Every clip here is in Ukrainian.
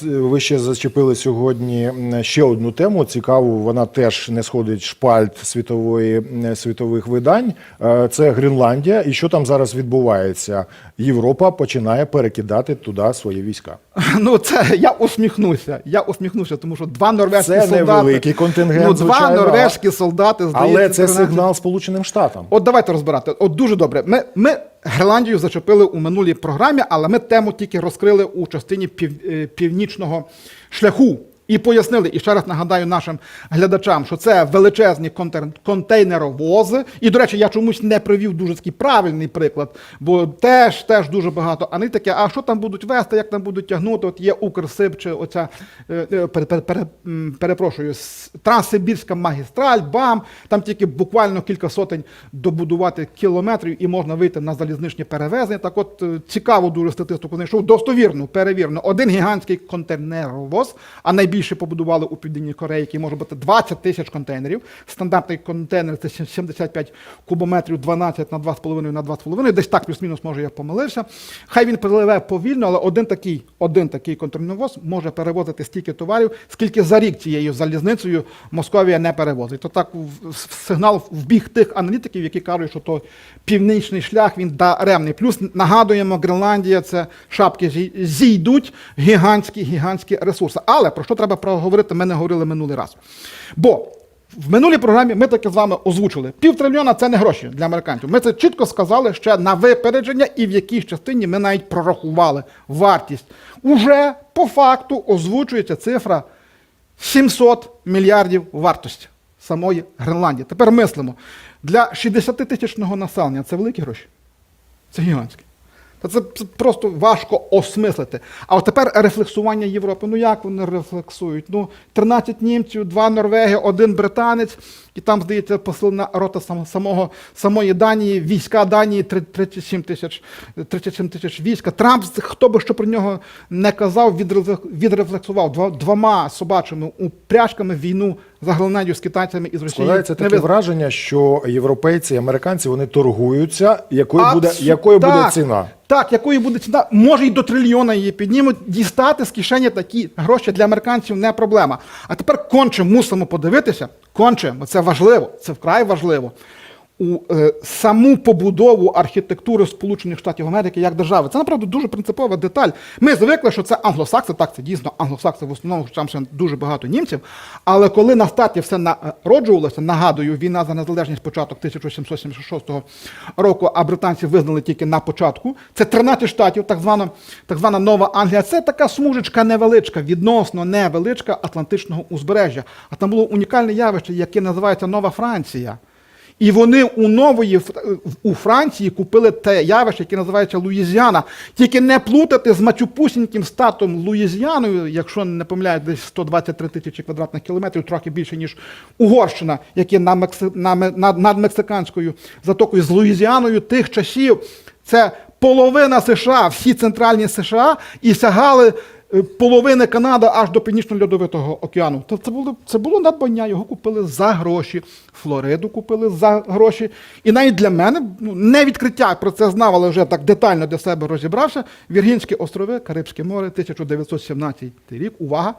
с- ви ще зачепили сьогодні ще одну тему цікаву. Вона теж не сходить шпальт світової світових видань. Е, Це Гренландія. І що там зараз відбувається? Європа починає перекидати туди свої війська. Ну, це я усміхнуся. Я усміхнуся, тому що два норвезькі Це солдати. невеликий контингент, Ну, два звичайно, норвезькі солдати, здається, Але це 13. сигнал Сполученим Штатам. От давайте розбирати. От дуже добре. Ми, ми Гренландію зачепили у минулій програмі, але ми тему тільки розкрили у частині пів, е, північного шляху. І пояснили, і ще раз нагадаю нашим глядачам, що це величезні контейнеровози. І, до речі, я чомусь не привів дуже такий правильний приклад, бо теж теж дуже багато аналітики. А що там будуть вести, як там будуть тягнути? От є Укрсиб чи оця е, е, перепрошую, Транссибірська магістраль, БАМ. Там тільки буквально кілька сотень добудувати кілометрів і можна вийти на залізничні перевезення. Так, от е, цікаву дуже статистику знайшов, достовірну, перевірну. Один гігантський контейнеровоз, а найбільше побудували у Південній Кореї, який може бути 20 тисяч контейнерів. Стандартний контейнер це 75 кубометрів, 12 на 2,5 на 2,5. Десь так плюс-мінус, може, я помилився. Хай він пливе повільно, але один такий, один такий контейнеровоз може перевозити стільки товарів, скільки за рік цією залізницею Московія не перевозить. То так сигнал в бік тих аналітиків, які кажуть, що то північний шлях він даремний. Плюс нагадуємо, Гренландія це шапки зійдуть гігантські, гігантські ресурси. Але про що треба проговорити, ми не говорили минулий раз. Бо в минулій програмі ми таки з вами озвучили. Півтрильйона це не гроші для американців. Ми це чітко сказали ще на випередження, і в якійсь частині ми навіть прорахували вартість. Уже по факту озвучується цифра 700 мільярдів вартості самої Гренландії. Тепер мислимо. Для 60-тисячного населення це великі гроші. Це гігантські. Це, просто важко осмислити. А от тепер рефлексування Європи. Ну як вони рефлексують? Ну, 13 німців, 2 норвеги, один британець, і там, здається, посилена рота сам, самого, самої Данії, війська Данії три- 37 тисяч 37 тисяч війська. Трамп, хто би що про нього не казав, відрефлек- відрефлексував двома собачими упряжками війну за Гренландію з китайцями і з Росією. Складається таке визнав. враження, що європейці і американці вони торгуються, якою буде, Абсу- якою буде ціна. Так, якою буде ціна, може й до трильйона її піднімуть. Дістати з кишені такі гроші для американців не проблема. А тепер конче мусимо подивитися. Конче, це важливо, це вкрай важливо. У е, саму побудову архітектури Сполучених Штатів Америки як держави. Це направду дуже принципова деталь. Ми звикли, що це англосакси, так це дійсно англосакси в основному, там ще дуже багато німців. Але коли на старті все народжувалося, нагадую, війна за незалежність початок 1776 року, а британці визнали тільки на початку. Це 13 штатів, так звана, так звана Нова Англія. Це така смужечка невеличка, відносно невеличка Атлантичного узбережжя. А там було унікальне явище, яке називається Нова Франція. І вони у нової у Франції купили те явище, яке називається Луїзіана. Тільки не плутати з мачупусіньким статом Луїзіаною, якщо не помиляю, десь 123 тисячі квадратних кілометрів, трохи більше, ніж Угорщина, яке на Мекси... на... Над... над мексиканською затокою з Луїзіаною тих часів. Це половина США, всі центральні США, і сягали половини Канади аж до Північно-Льодовитого океану. То це було, це було надбання, його купили за гроші. Флориду купили за гроші. І навіть для мене ну, не відкриття про це знав, але вже так детально для себе розібрався. Віргінські острови, Карибське море, 1917 рік. Увага!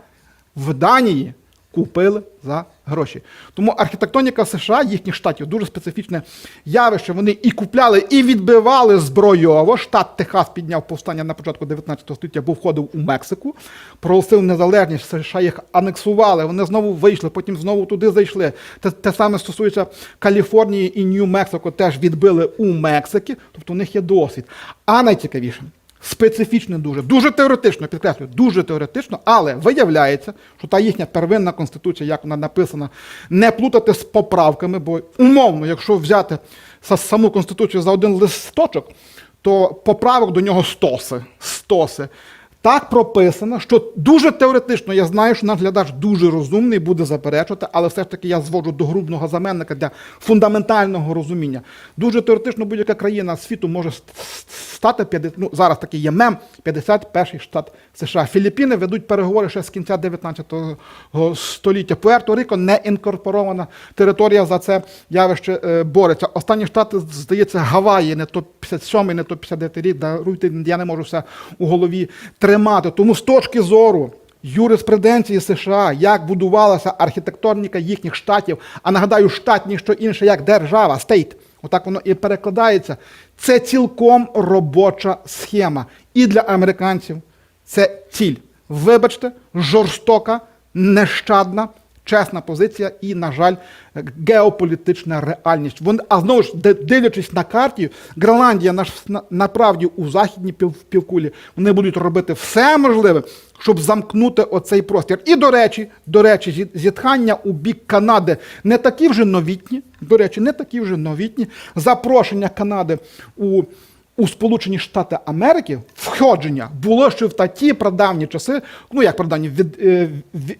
В Данії купили за гроші. Тому архітектоніка США, їхніх штатів, дуже специфічне явище. Вони і купляли, і відбивали збройово. Штат Техас підняв повстання на початку 19 століття, бо входив у Мексику, проголосив незалежність, США їх анексували. Вони знову вийшли, потім знову туди зайшли. Те, те саме стосується Каліфорнії і Нью-Мексико, теж відбили у Мексики, тобто у них є досвід. А найцікавіше. Специфічно дуже, дуже теоретично, підкреслюю, дуже теоретично, але виявляється, що та їхня первинна конституція, як вона написана, не плутати з поправками, бо умовно, якщо взяти саму конституцію за один листочок, то поправок до нього стоси. стоси. Так прописано, що дуже теоретично, я знаю, що наш глядач дуже розумний, буде заперечувати, але все ж таки я зводжу до грубного заменника для фундаментального розуміння. Дуже теоретично будь-яка країна світу може ст- ст- стати 50, ну, зараз такий є мем, 51-й штат США. Філіппіни ведуть переговори ще з кінця 19 століття. Пуерто-Рико не інкорпорована територія за це явище е, бореться. Останні штати, здається, Гаваї, не то 57-й, не то 59 рік, даруйте, я не можу все у голові тримати. Тому з точки зору юриспруденції США, як будувалася архітектоніка їхніх штатів, а нагадаю, штат ніщо інше, як держава, стейт. Отак воно і перекладається. Це цілком робоча схема. І для американців це ціль. Вибачте, жорстока, нещадна, чесна позиція і, на жаль, геополітична реальність. Вон, а знову ж, дивлячись на карті, Гренландія на, на, направді у західній пів, півкулі, вони будуть робити все можливе, щоб замкнути оцей простір. І, до речі, до речі, зі- зітхання у бік Канади не такі вже новітні, до речі, не такі вже новітні. Запрошення Канади у у Сполучені Штати Америки входження було ще в такі прадавні часи, ну як прадавні, від, е,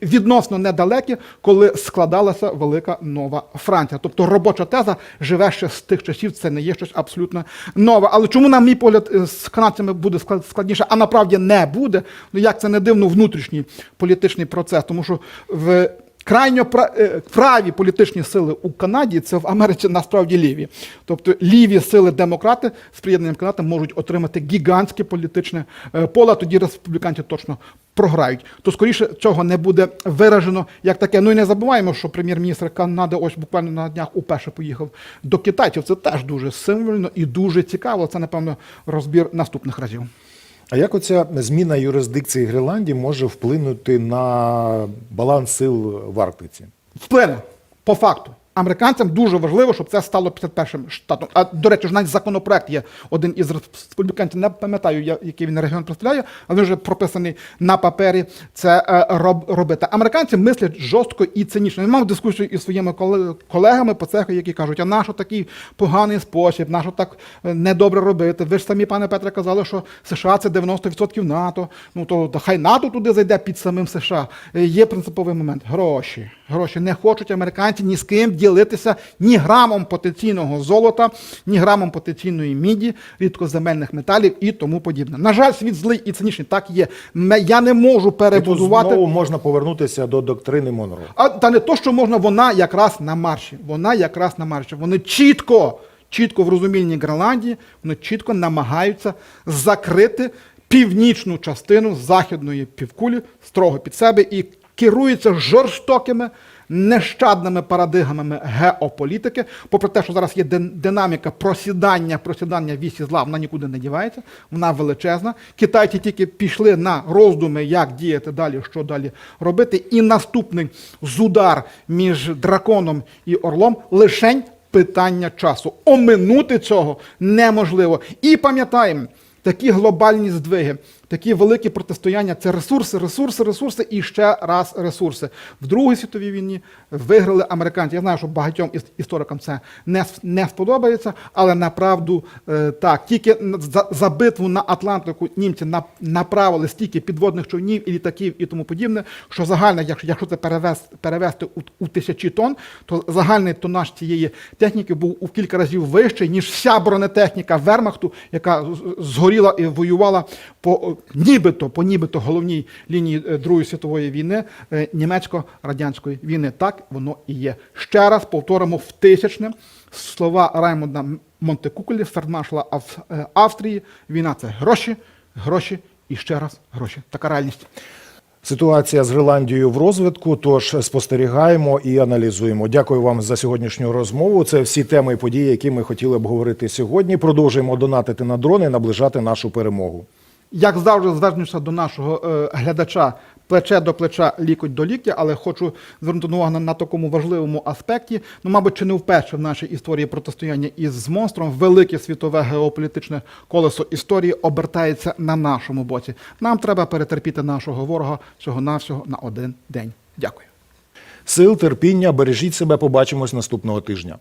відносно недалекі, коли складалася велика нова Франція. Тобто робоча теза живе ще з тих часів, це не є щось абсолютно нове. Але чому, на мій погляд, е, з канадцями буде склад- складніше, а насправді не буде? Ну як це не дивно, внутрішній політичний процес, тому що в Крайньо е, праві політичні сили у Канаді це в Америці насправді ліві. Тобто ліві сили демократи з приєднанням Канади можуть отримати гігантське політичне е, поле, тоді республіканці точно програють. То скоріше цього не буде виражено як таке. Ну і не забуваємо, що прем'єр-міністр Канади ось буквально на днях уперше поїхав до китайців. Це теж дуже символьно і дуже цікаво. Це, напевно, розбір наступних разів. А як оця зміна юрисдикції Гренландії може вплинути на баланс сил в Арктиці? вплине по факту. Американцям дуже важливо, щоб це стало 51-м штатом. А до речі, ж навіть законопроект є один із республіканців, не пам'ятаю, який він регіон представляє, але вже прописаний на папері це е, роб, робити. Американці мислять жорстко і цинічно. Я мав дискусію із своїми колегами по цеху, які кажуть, а нащо такий поганий спосіб, нащо так е, недобре робити? Ви ж самі, пане Петре, казали, що США це 90% НАТО. Ну то, хай НАТО туди зайде під самим США. Е, Є принциповий момент. Гроші. Гроші не хочуть американці ні з ким ділитися ні грамом потенційного золота, ні грамом потенційної міді, рідкоземельних металів і тому подібне. На жаль, світ злий і цинічний. Так є. Я не можу І тут перебудувати. знову можна повернутися до доктрини Монро. А та не то, що можна, вона якраз на марші. Вона якраз на марші. Вони чітко, чітко в розумінні Гренландії, вони чітко намагаються закрити північну частину західної півкулі строго під себе і керуються жорстокими. Нещадними парадигмами геополітики, попри те, що зараз є дин- динаміка просідання, просідання вісі зла, вона нікуди не дівається, вона величезна. Китайці тільки пішли на роздуми, як діяти далі, що далі робити. І наступний зудар між драконом і орлом лишень питання часу. Оминути цього неможливо. І пам'ятаємо, такі глобальні здвиги, такі великі протистояння це ресурси, ресурси, ресурси і ще раз ресурси. В Другій світовій війні виграли американці. Я знаю, що багатьом іс- історикам це не, не сподобається, але направду е, так. Тільки за, за битву на Атлантику німці на, направили стільки підводних човнів і літаків і тому подібне, що загальне, якщо, якщо це перевести, перевести у, у тисячі тонн, то загальний тонаж цієї техніки був у кілька разів вищий, ніж вся бронетехніка Вермахту, яка згоріла і воювала по нібито, по нібито головній лінії е, Другої світової війни е, німецько-радянської війни. Так воно і є. Ще раз повторимо в тисячне слова Раймонда Монтекукелі, фердмаршала е, Австрії. Війна це гроші, гроші і ще раз гроші. Така реальність. Ситуація з Гренландією в розвитку. Тож спостерігаємо і аналізуємо. Дякую вам за сьогоднішню розмову. Це всі теми і події, які ми хотіли обговорити сьогодні. Продовжуємо донатити на дрони, наближати нашу перемогу. Як завжди, звернуся до нашого е, глядача плече до плеча, лікоть до ліктя, але хочу звернути увагу на, на такому важливому аспекті. Ну, мабуть, чи не вперше в нашій історії протистояння із монстром велике світове геополітичне колесо історії обертається на нашому боці. Нам треба перетерпіти нашого ворога всього навсього на один день. Дякую. Сил, терпіння, бережіть себе. Побачимось наступного тижня.